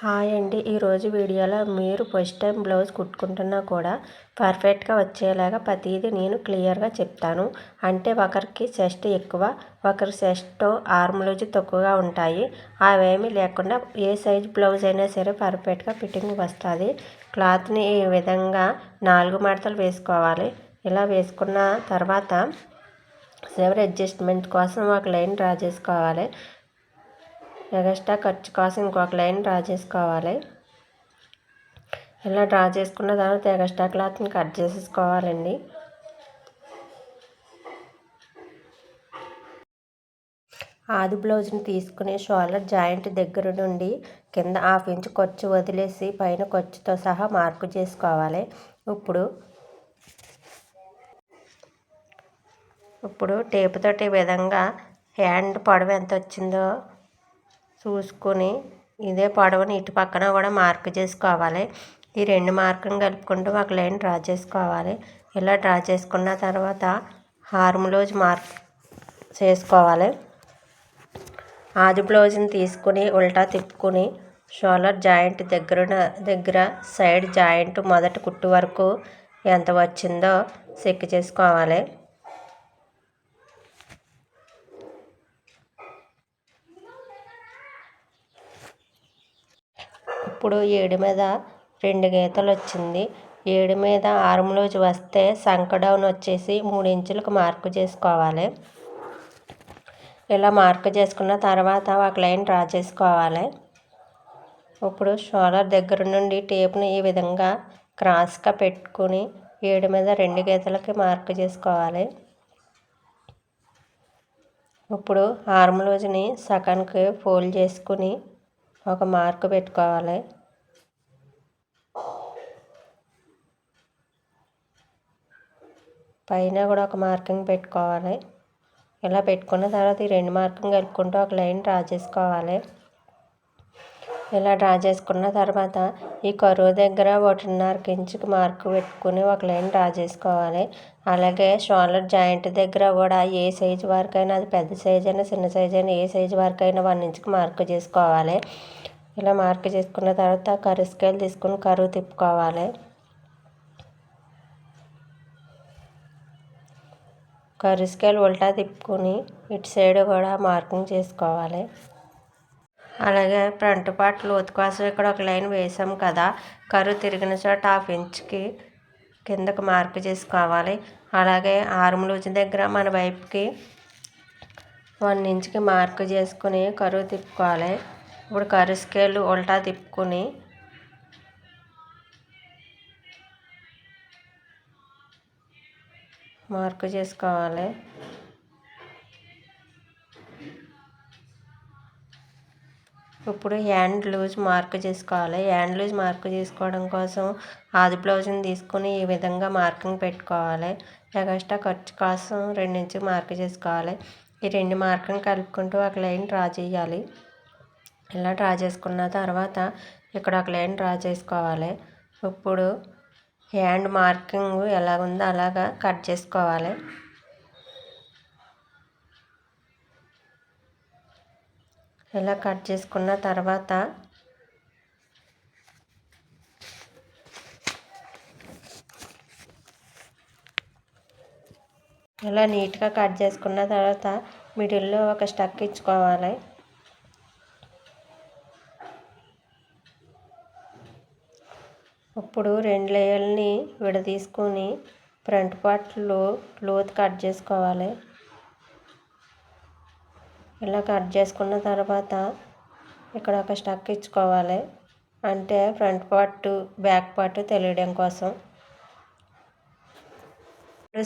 Hi అండి. ఈరోజు వీడియోలో మీరు ఫస్ట్ టైం బ్లౌజ్ కుట్టుకుంటున్నా కూడా పర్ఫెక్ట్గా వచ్చేలాగా ప్రతిదీ నేను క్లియర్గా చెప్తాను. అంటే ఒకరికి చెస్ట్ ఎక్కువ ఒకరి చెస్ట్ ఆర్మ్ లూజ్ తక్కువగా ఉంటాయి. అవేమీ లేకుండా ఏ సైజ్ బ్లౌజ్ అయినా సరే పర్ఫెక్ట్గా ఫిట్టింగ్ వస్తుంది. క్లాత్ని ఈ విధంగా నాలుగు మడతలు వేసుకోవాలి. ఇలా వేసుకున్న తర్వాత చివరి అడ్జస్ట్మెంట్ కోసం ఒక లైన్ డ్రా చేసుకోవాలి. ఎగస్ట్రా ఖర్చు కోసం ఇంకొక లైన్ డ్రా చేసుకోవాలి. ఇలా డ్రా చేసుకున్న తర్వాత ఎగస్ట్రా క్లాత్ని కట్ చేసేసుకోవాలండి. ఆది బ్లౌజ్ని తీసుకుని షోల్డర్ జాయింట్ దగ్గర నుండి కింద హాఫ్ ఇంచ్ ఖర్చు వదిలేసి పైన ఖర్చుతో సహా మార్కు చేసుకోవాలి. ఇప్పుడు ఇప్పుడు టేపుతోటి విధంగా హ్యాండ్ పొడవు ఎంత వచ్చిందో చూసుకొని ఇదే పొడవుని ఇటు పక్కన కూడా మార్క్ చేసుకోవాలి. ఈ రెండు మార్కులను కలుపుకుంటూ ఒక లైన్ డ్రా చేసుకోవాలి. ఇలా డ్రా చేసుకున్న తర్వాత హార్మ్లోజ్ మార్క్ చేసుకోవాలి. ఆది బ్లౌజ్ని తీసుకుని ఉల్టా తిప్పుకొని షోలర్ జాయింట్ దగ్గర దగ్గర సైడ్ జాయింట్ మొదటి కుట్టు వరకు ఎంత వచ్చిందో చెక్ చేసుకోవాలి. ఇప్పుడు ఏడు మీద రెండు గీతలు వచ్చింది. ఏడు మీద ఆరంలోకి వస్తే సంక డౌన్ వచ్చేసి మూడు ఇంచులకు మార్కు చేసుకోవాలి. ఇలా మార్కు చేసుకున్న తర్వాత ఒక లైన్ డ్రా చేసుకోవాలి. ఇప్పుడు షోలర్ దగ్గర నుండి టేప్ని ఈ విధంగా క్రాస్గా పెట్టుకుని ఏడు మీద రెండు గీతలకి మార్కు చేసుకోవాలి. ఇప్పుడు ఆర్మ్ రోజుని సగానికి ఫోల్డ్ చేసుకుని ఒక మార్క్ పెట్టుకోవాలి. పైన కూడా ఒక మార్కింగ్ పెట్టుకోవాలి. ఇలా పెట్టుకున్న తర్వాత ఈ రెండు మార్కింగ్ కలుపుకుంటూ ఒక లైన్ డ్రా చేసుకోవాలి. ఇలా డ్రా చేసుకున్న తర్వాత ఈ కరువు దగ్గర ఒకటిన్నర ఇంచుకి మార్క్ పెట్టుకుని ఒక లైన్ డ్రా చేసుకోవాలి. అలాగే షోల్డర్ జాయింట్ దగ్గర కూడా ఏ సైజు వరకైనా అది పెద్ద సైజ్ అయినా చిన్న సైజ్ అయినా ఏ సైజు వరకైనా వన్ ఇంచుకి మార్క్ చేసుకోవాలి. ఇలా మార్క్ చేసుకున్న తర్వాత కరువు స్కేల్ తీసుకుని కరువు తిప్పుకోవాలి. కర్రీ స్కేల్ ఉల్టా తిప్పుకొని ఇటు సైడ్ కూడా మార్కింగ్ చేసుకోవాలి. అలాగే ఫ్రంట్ పార్ట్ లోతు కోసం ఇక్కడ ఒక లైన్ వేసాం కదా. కరువు తిరిగిన చోట హాఫ్ ఇంచ్కి కిందకు మార్పు చేసుకోవాలి. అలాగే ఆర్మ్ లూజ్ దగ్గర మన వైపుకి వన్ ఇంచ్కి మార్కు చేసుకుని కరువు తిప్పుకోవాలి. ఇప్పుడు కరువు స్కేల్ ఉల్టా తిప్పుకొని మార్కు చేసుకోవాలి. ఇప్పుడు హ్యాండ్ లూజ్ మార్క్ చేసుకోవాలి. హ్యాండ్ లూజ్ మార్క్ చేసుకోవడం కోసం ఆది బ్లౌజ్ని తీసుకుని ఈ విధంగా మార్కింగ్ పెట్టుకోవాలి. ఎగస్ట్రా ఖర్చు కోసం రెండించి మార్క్ చేసుకోవాలి. ఈ రెండు మార్కింగ్ కలుపుకుంటూ ఒక లైన్ డ్రా చేయాలి. ఇలా డ్రా చేసుకున్న తర్వాత ఇక్కడ ఒక లైన్ డ్రా చేసుకోవాలి. ఇప్పుడు హ్యాండ్ మార్కింగ్ ఎలా ఉందో అలాగా కట్ చేసుకోవాలి. ఇలా కట్ చేసుకున్న తర్వాత ఇలా నీట్గా కట్ చేసుకున్న తర్వాత మిడిల్లో ఒక స్టక్ ఇచ్చుకోవాలి. ఇప్పుడు రెండు లేయర్ని విడదీసుకొని ఫ్రంట్ పార్ట్లో లోతు కట్ చేసుకోవాలి. ఇలా కట్ చేసుకున్న తర్వాత ఇక్కడ ఒక స్టక్ ఇచ్చుకోవాలి. అంటే ఫ్రంట్ పార్ట్ బ్యాక్ పార్ట్ తెలియడం కోసం.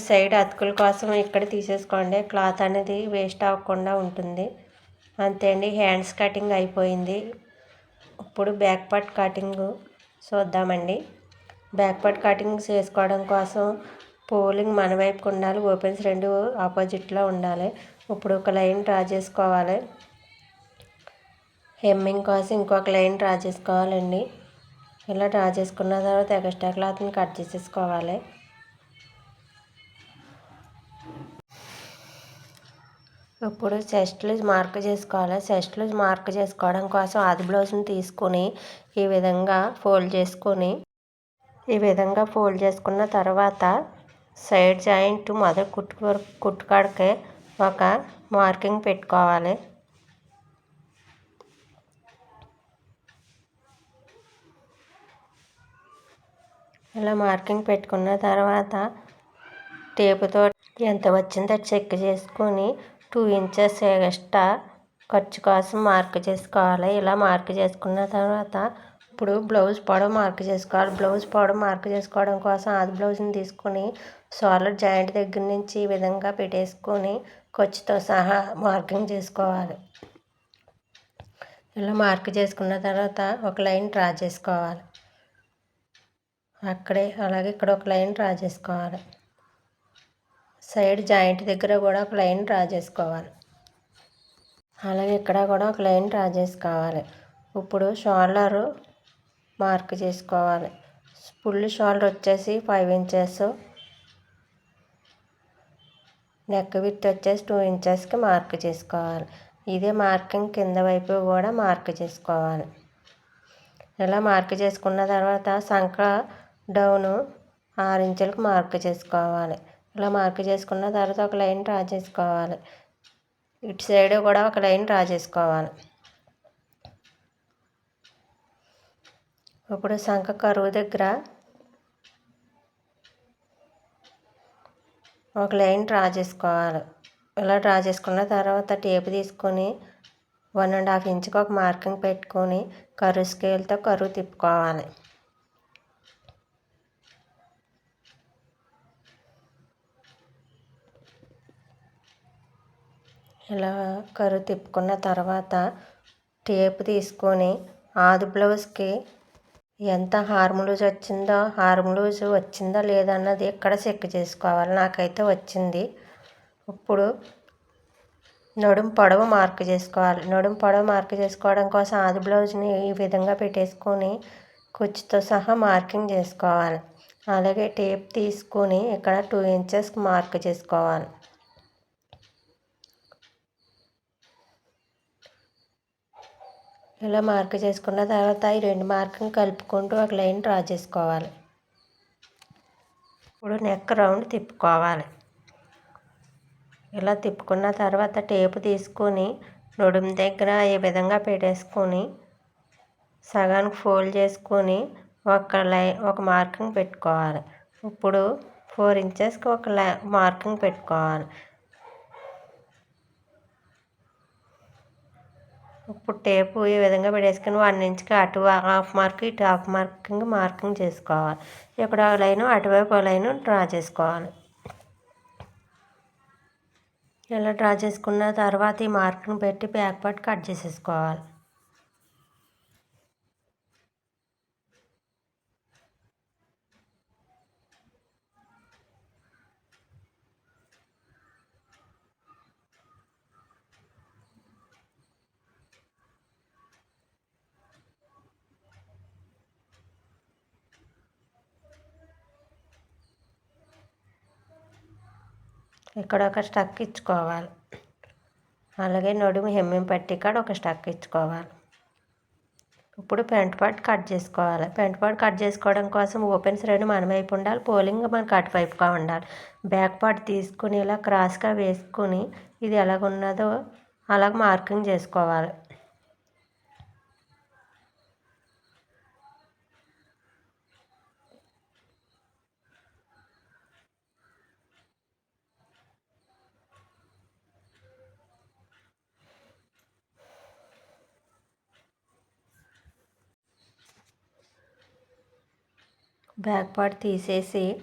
సైడ్ అతుకుల కోసం ఇక్కడ తీసేసుకోండి. క్లాత్ అనేది వేస్ట్ అవ్వకుండా ఉంటుంది. అంతే అండి హ్యాండ్స్ కటింగ్ అయిపోయింది. ఇప్పుడు బ్యాక్ పార్ట్ కటింగ్ చూద్దామండి. బ్యాక్ పార్ట్ కటింగ్ చేసుకోవడం కోసం పోలింగ్ మన వైపుకు ఉండాలి ఓపెన్స్ రెండు ఆపోజిట్లో ఉండాలి. ఇప్పుడు ఒక లైన్ డ్రా చేసుకోవాలి. హెమ్మింగ్ కోసం ఇంకొక లైన్ డ్రా చేసుకోవాలండి. ఇలా డ్రా చేసుకున్న తర్వాత ఎక్స్ట్రా క్లాత్ని కట్ చేసేసుకోవాలి. ఇప్పుడు చెస్ట్ లూజ్ మార్క్ చేసుకోవాలి. చెస్ట్ లూజ్ మార్క్ చేసుకోవడం కోసం ఆది బ్లౌజ్ని తీసుకొని ఈ విధంగా ఫోల్డ్ చేసుకొని ఈ విధంగా ఫోల్డ్ చేసుకున్న తర్వాత సైడ్ జాయింట్ మొదటి కుట్టు కుట్టుకాడికే ఒక మార్కింగ్ పెట్టుకోవాలి. ఇలా మార్కింగ్ పెట్టుకున్న తర్వాత టేపుతో ఎంత వచ్చిందో చెక్ చేసుకొని టూ ఇంచెస్ ఎక్స్ట్రా ఖర్చు కోసం మార్క్ చేసుకోవాలి. ఇలా మార్క్ చేసుకున్న తర్వాత ఇప్పుడు బ్లౌజ్ పొడవు మార్క్ చేసుకోవాలి. బ్లౌజ్ పొడవు మార్క్ చేసుకోవడం కోసం ఆది బ్లౌజ్ని తీసుకొని సోలర్ జాయింట్ దగ్గర నుంచి ఈ విధంగా పెట్టేసుకొని ఖర్చుతో సహా మార్కింగ్ చేసుకోవాలి. ఇలా మార్క్ చేసుకున్న తర్వాత ఒక లైన్ డ్రా చేసుకోవాలి. అక్కడే అలాగే ఇక్కడ ఒక లైన్ డ్రా చేసుకోవాలి. సైడ్ జాయింట్ దగ్గర కూడా ఒక లైన్ డ్రా చేసుకోవాలి. అలాగే ఇక్కడ కూడా ఒక లైన్ డ్రా చేసుకోవాలి. ఇప్పుడు షోల్డరు మార్క్ చేసుకోవాలి. ఫుల్ షోల్డర్ వచ్చేసి ఫైవ్ ఇంచెస్. నెక్ విత్ వచ్చేసి టూ ఇంచెస్కి మార్క్ చేసుకోవాలి. ఇదే మార్కింగ్ కింద వైపు కూడా మార్క్ చేసుకోవాలి. ఇలా మార్క్ చేసుకున్న తర్వాత సంఖ డౌను ఆరు ఇంచులకు మార్క్ చేసుకోవాలి. ఇలా మార్క్ చేసుకున్న తర్వాత ఒక లైన్ డ్రా చేసుకోవాలి. ఇటు సైడ్ కూడా ఒక లైన్ డ్రా చేసుకోవాలి. ఇప్పుడు శంఖ కరువు దగ్గర ఒక లైన్ డ్రా చేసుకోవాలి. ఇలా డ్రా చేసుకున్న తర్వాత టేప్ తీసుకొని వన్ అండ్ హాఫ్ ఇంచ్కి ఒక మార్కింగ్ పెట్టుకొని కరువు స్కేల్తో కరువు తిప్పుకోవాలి. ఇలా కరువు తిప్పుకున్న తర్వాత టేప్ తీసుకొని ఆది బ్లౌజ్కి ఎంత హార్మ్ లూజ్ వచ్చిందో హార్మ్ లూజ్ వచ్చిందా లేదన్నది ఇక్కడ చెక్ చేసుకోవాలి? నాకైతే వచ్చింది. ఇప్పుడు నడుం పొడవు మార్క్ చేసుకోవాలి. నడుం పొడవు మార్క్ చేసుకోవడం కోసం ఆది బ్లౌజ్ని ఈ విధంగా పెట్టేసుకొని కుచ్చుతో సహా మార్కింగ్ చేసుకోవాలి. అలాగే టేప్ తీసుకొని ఇక్కడ టూ ఇంచెస్కి మార్క్ చేసుకోవాలి. ఇలా మార్క్ చేసుకున్న తర్వాత ఈ రెండు మార్కులు కలుపుకుంటూ ఒక లైన్ డ్రా చేసుకోవాలి. ఇప్పుడు నెక్ రౌండ్ తిప్పుకోవాలి. ఇలా తిప్పుకున్న తర్వాత టేపు తీసుకొని నడుము దగ్గర ఈ విధంగా పెట్టేసుకొని సగానికి ఫోల్డ్ చేసుకొని ఒక లైన్ ఒక మార్కింగ్ పెట్టుకోవాలి. ఇప్పుడు ఫోర్ ఇంచెస్కి ఒక లై మార్కింగ్ పెట్టుకోవాలి. ఇప్పుడు టేపు ఈ విధంగా పెట్టేసుకుని వన్ ఇంచ్కి అటు హాఫ్ మార్క్ ఇటు హాఫ్ మార్కింగ్ మార్కింగ్ చేసుకోవాలి. ఇక్కడ లైను అటువైపు లైను డ్రా చేసుకోవాలి. ఇలా డ్రా చేసుకున్న తర్వాత ఈ మార్క్ని పెట్టి బ్యాక్ పార్ట్ కట్ చేసేసుకోవాలి. ఇక్కడ ఒక స్టక్ ఇచ్చుకోవాలి. అలాగే నడుము హెమ్మిం పట్టి కాడ ఒక స్టక్ ఇచ్చుకోవాలి. ఇప్పుడు పెంట్ పార్ట్ కట్ చేసుకోవాలి. పెంట్ పార్ట్ కట్ చేసుకోవడం కోసం ఓపెన్ రెండు మన వైపు ఉండాలి. పోలింగ్ మనకు అటువైపుగా ఉండాలి. బ్యాక్ పార్ట్ తీసుకుని ఇలా క్రాస్గా వేసుకుని ఇది ఎలాగున్నదో అలాగ మార్కింగ్ చేసుకోవాలి. బ్యాక్ పార్ట్ తీసేసి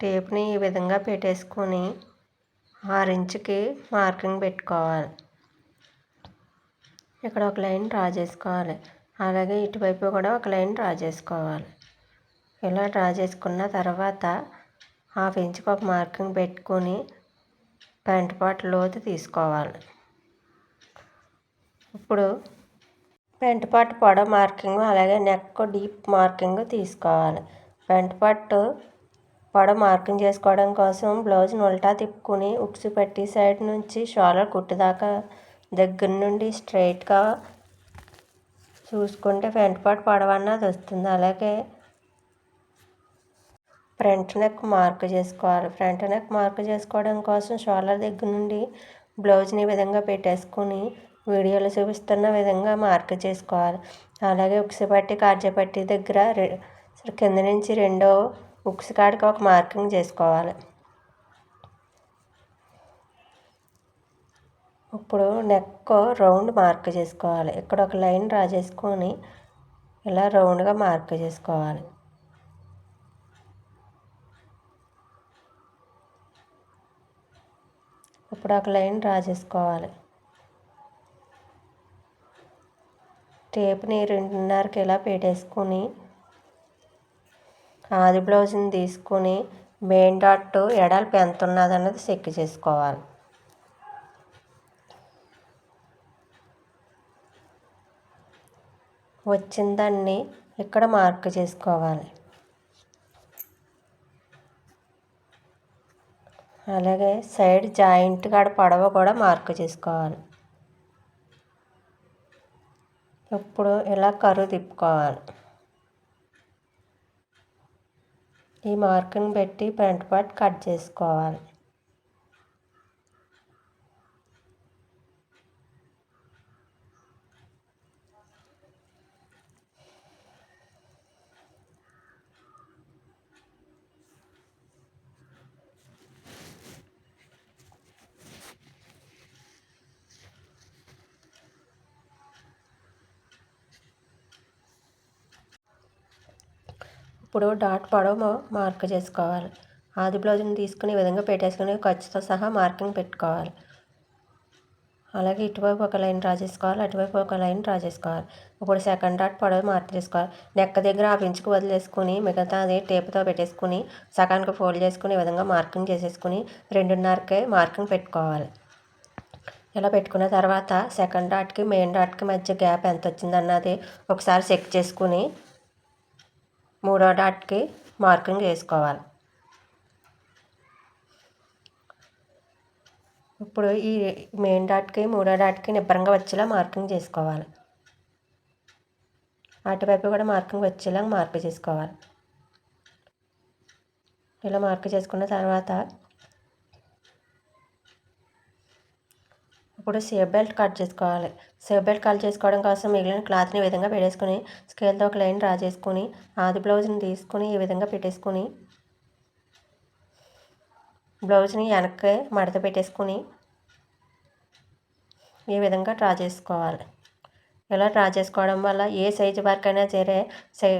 టేప్ని ఈ విధంగా పెట్టేసుకొని ఆరు మార్కింగ్ పెట్టుకోవాలి. ఇక్కడ ఒక లైన్ డ్రా చేసుకోవాలి. అలాగే ఇటువైపు కూడా ఒక లైన్ డ్రా చేసుకోవాలి. ఇలా డ్రా చేసుకున్న తర్వాత హాఫ్ ఇంచుకి ఒక మార్కింగ్ పెట్టుకొని పెంట పాటు లోతు తీసుకోవాలి. ఇప్పుడు పెంట పట్టు మార్కింగ్ అలాగే నెక్ డీప్ మార్కింగ్ తీసుకోవాలి. పెంట పట్టు పొడవు మార్కింగ్ చేసుకోవడం కోసం బ్లౌజ్ని ఉల్టా తిప్పుకుని ఉక్స్ పెట్టి సైడ్ నుంచి షోలర్ కుట్టు దాకా దగ్గర నుండి స్ట్రైట్గా చూసుకుంటే ఫ్రంట్ పార్ట్ పొడవు అన్నది వస్తుంది. అలాగే ఫ్రంట్ నెక్ మార్క్ చేసుకోవాలి. ఫ్రంట్ నెక్ మార్క్ చేసుకోవడం కోసం షోల్డర్ దగ్గర నుండి బ్లౌజ్ని విధంగా పెట్టేసుకుని వీడియోలో చూపిస్తున్న విధంగా మార్క్ చేసుకోవాలి. అలాగే ఉక్సి పట్టి కార్జపట్టి దగ్గర కింద నుంచి రెండో ఉక్స్ కాడికి ఒక మార్కింగ్ చేసుకోవాలి. ఇప్పుడు నెక్ రౌండ్ మార్క్ చేసుకోవాలి. ఇక్కడ ఒక లైన్ డ్రా చేసుకొని ఇలా రౌండ్గా మార్క్ చేసుకోవాలి. ఇప్పుడు ఒక లైన్ డ్రా చేసుకోవాలి టేప్ని రెండున్నరకి ఇలా పెట్టేసుకొని ఆది బ్లౌజ్ని తీసుకుని మెయిన్ డాట్ ఎడల్పు ఎంత ఉన్నది అన్నది చెక్ చేసుకోవాలి. వచ్చిన దాన్ని ఇక్కడ మార్క్ చేసుకోవాలి. అలాగే సైడ్ జాయింట్ కాడ పొడవ కూడా మార్క్ చేసుకోవాలి. ఇప్పుడు ఇలా కరువు తిప్పుకోవాలి? ఈ మార్కుని పెట్టి ఫ్రంట్ పార్ట్ కట్ చేసుకోవాలి. ఇప్పుడు డాట్ పొడవు మార్క్ చేసుకోవాలి. ఆది బ్లౌజ్ని తీసుకుని విధంగా పెట్టేసుకుని ఖర్చుతో సహా మార్కింగ్ పెట్టుకోవాలి. అలాగే ఇటువైపు ఒక లైన్ డ్రా చేసుకోవాలి అటువైపు ఒక లైన్ డ్రా చేసుకోవాలి. ఇప్పుడు సెకండ్ డాట్ పొడవు మార్క్ చేసుకోవాలి. నెక్క దగ్గర ఆ పెంచుకు వదిలేసుకుని మిగతా అది టేప్తో పెట్టేసుకుని సగానికి ఫోల్డ్ చేసుకుని ఈ విధంగా మార్కింగ్ చేసేసుకుని రెండున్నరకే మార్కింగ్ పెట్టుకోవాలి. ఇలా పెట్టుకున్న తర్వాత సెకండ్ డాట్కి మెయిన్ డాట్కి మధ్య గ్యాప్ ఎంత వచ్చిందన్నది ఒకసారి చెక్ చేసుకుని మూడో డాట్కి మార్కింగ్ వేసుకోవాలి. ఇప్పుడు ఈ మెయిన్ డాట్కి మూడో డాట్కి నిబ్బరంగా వచ్చేలా మార్కింగ్ చేసుకోవాలి. అటువైపు కూడా మార్కింగ్ వచ్చేలా మార్క్ చేసుకోవాలి. ఇలా మార్క్ చేసుకున్న తర్వాత ఇప్పుడు సేఫ్ బెల్ట్ కట్ చేసుకోవాలి. సేఫ్ బెల్ట్ కట్ చేసుకోవడం కోసం మిగిలిన క్లాత్ని ఈ విధంగా పెట్టేసుకుని స్కేల్తో ఒక లైన్ డ్రా చేసుకుని ఆది బ్లౌజ్ని తీసుకుని ఈ విధంగా పెట్టేసుకుని బ్లౌజ్ని వెనక్కి మడత పెట్టేసుకుని ఈ విధంగా డ్రా చేసుకోవాలి. ఇలా డ్రా చేసుకోవడం వల్ల ఏ సైజు వర్క్ అయినా సరే సే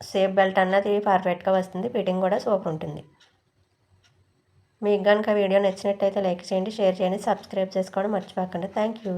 సేఫ్ బెల్ట్ అన్నది పర్ఫెక్ట్గా వస్తుంది. ఫిట్టింగ్ కూడా సూపర్ ఉంటుంది. మీకు కనుక వీడియో నచ్చినట్టయితే లైక్ చేయండి షేర్ చేయండి సబ్స్క్రైబ్ చేసుకోవడం మర్చిపోకండి. Thank you.